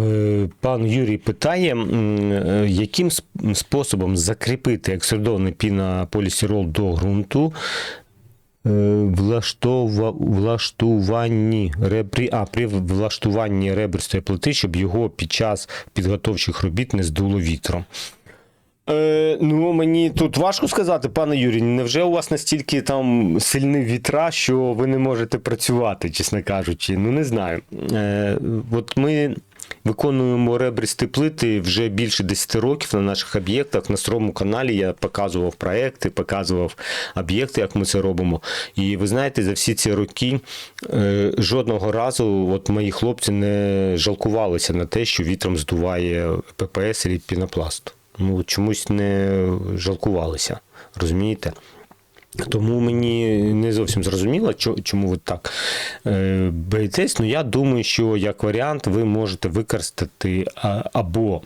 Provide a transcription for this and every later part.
е, пан Юрій питає, е, яким способом закріпити екструдований пінополістирол до ґрунту е, влаштуванні ребрі, а, при влаштуванні ребристої плити, щоб його під час підготовчих робіт не здуло вітром. Е, ну, мені тут важко сказати, пане Юрій, невже у вас настільки там сильні вітра, що ви не можете працювати, чесно кажучи? Ну, не знаю. Е, от ми виконуємо ребристі плити вже більше 10 років на наших об'єктах. На старому каналі я показував проекти, показував об'єкти, як ми це робимо. І ви знаєте, за всі ці роки е, жодного разу от мої хлопці не жалкувалися на те, що вітром здуває ППС і пінопласт ну, чомусь не жалкувалися. Розумієте? Тому мені не зовсім зрозуміло, чому ви так е, боїтесь. Ну, я думаю, що як варіант ви можете використати або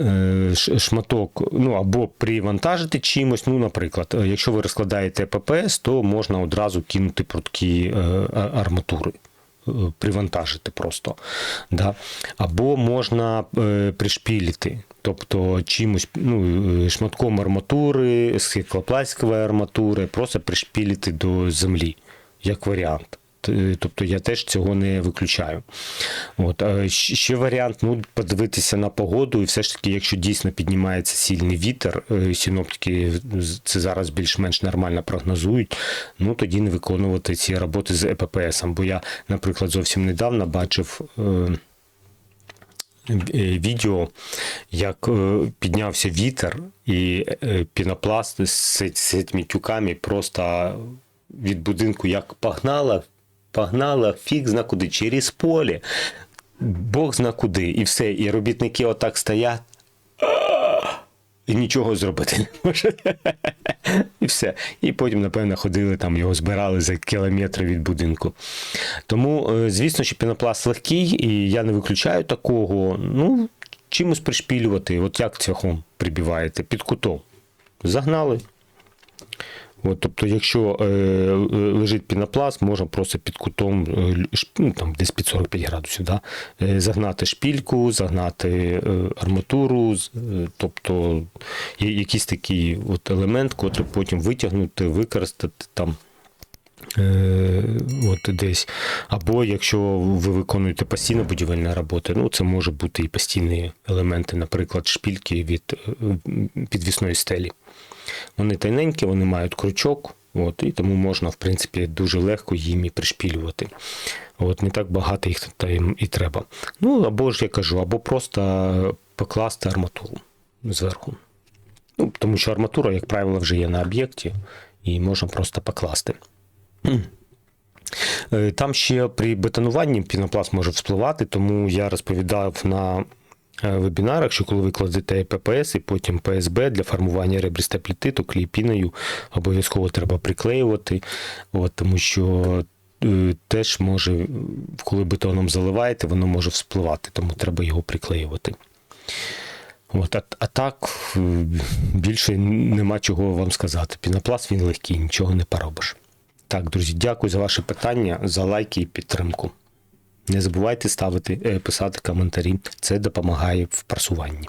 е, шматок, ну або привантажити чимось. Ну, наприклад, якщо ви розкладаєте ППС, то можна одразу кинути прутки е, арматури. Е, Привантажити просто. Да? Або можна е, пришпілити, тобто чимось ну, е, шматком арматури, склопластикової арматури, просто пришпілити до землі, як варіант. Т- Тобто я теж цього не виключаю. От. Ще варіант ну, подивитися на погоду, і все ж таки, якщо дійсно піднімається сильний вітер, е, синоптики це зараз більш-менш нормально прогнозують, ну тоді не виконувати ці роботи з ЕППС. Бо я, наприклад, зовсім недавно бачив. е, е, Відео, як е, піднявся вітер, і е, пінопласт з, з цими тюками просто від будинку як погнала, погнала, фіг зна куди, через поле, Бог зна куди, і все. І робітники отак стоять. І нічого зробити не може. І все. І потім, напевно, ходили там, його збирали за кілометри від будинку. Тому, е, звісно, що пінопласт легкий, і я не виключаю такого. Ну, чимось пришпілювати. От як цвяхом прибиваєте? Під кутом. Загнали. От, тобто, якщо е, е, лежить пінопласт, можна просто під кутом, е, ну, там, десь під 45 градусів, да? е, загнати шпільку, загнати е, арматуру, е, тобто є якийсь такий от елемент, котрий потім витягнути, використати там. Е, от десь. Або якщо ви виконуєте постійно будівельні роботи, ну це може бути і постійні елементи, наприклад, шпільки від е, підвісної стелі. Вони тоненькі, вони мають крючок, от, і тому можна, в принципі, дуже легко їм і пришпілювати. От, не так багато їх там і треба. Ну, або ж я кажу, або просто покласти арматуру зверху. Ну, тому що арматура, як правило, вже є на об'єкті, і можна просто покласти. Е, Там ще при бетонуванні пінопласт може вспливати, тому я розповідав на е, вебінарах, що коли ви кладете ППС і потім ПСБ для формування ребристої пліти, то клей обов'язково треба приклеювати, от, тому що е, теж може, коли бетоном заливаєте, воно може вспливати, тому треба його приклеювати. От, а, а так більше нема чого вам сказати. Пінопласт він легкий, нічого не поробиш. Так, друзі, дякую за ваше питання, за лайки і підтримку. Не забувайте ставити, е, писати коментарі. Це допомагає в просуванні.